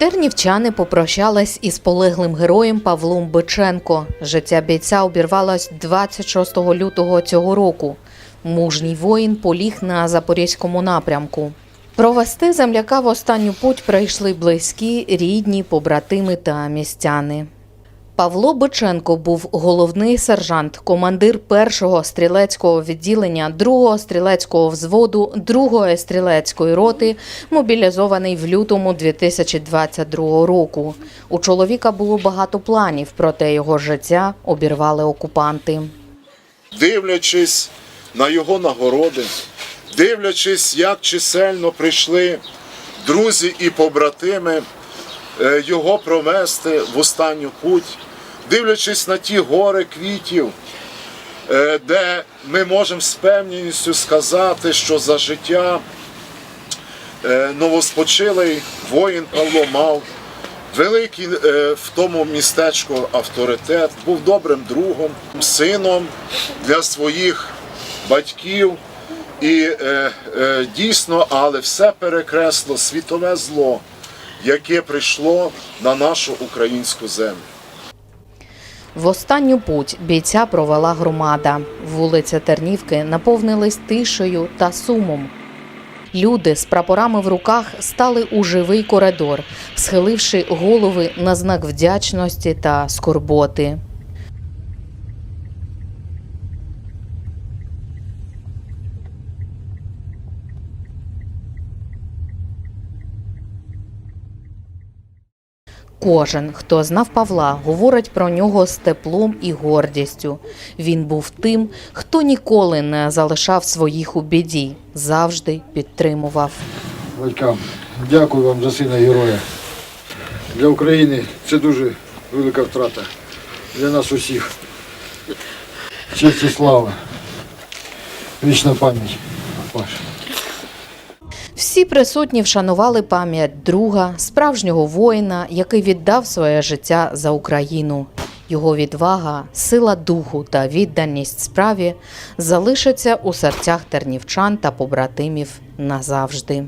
Тернівчани попрощались із полеглим героєм Павлом Биченко. Життя бійця обірвалось 26 лютого цього року. Мужній воїн поліг на запорізькому напрямку. Провести земляка в останню путь прийшли близькі, рідні, побратими та містяни. Павло Биченко був головний сержант, командир першого стрілецького відділення, другого стрілецького взводу, другої стрілецької роти, мобілізований в лютому 2022 року. У чоловіка було багато планів, проте його життя обірвали окупанти. дивлячись на його нагороди, дивлячись, як чисельно прийшли друзі і побратими його провести в останню путь, дивлячись на ті гори квітів, е, де ми можемо з певністю сказати, що за життя е, новоспочилий воїн Павло мав великий е, в тому містечку авторитет, був добрим другом, сином для своїх батьків. І е, е, дійсно, але все перекресло світове зло, яке прийшло на нашу українську землю. В останню путь бійця провела громада. Вулиця Тернівки наповнились тишею та сумом. Люди з прапорами в руках стали у живий коридор, схиливши голови на знак вдячності та скорботи. Кожен, хто знав Павла, говорить про нього з теплом і гордістю. Він був тим, хто ніколи не залишав своїх у біді, завжди підтримував. батькам. Дякую вам за сина героя. Для України це дуже велика втрата. Для нас усіх. Честь і слава. Вічна пам'ять. Паш. Всі присутні вшанували пам'ять друга, справжнього воїна, який віддав своє життя за Україну. Його відвага, сила духу та відданість справі залишаться у серцях тернівчан та побратимів назавжди.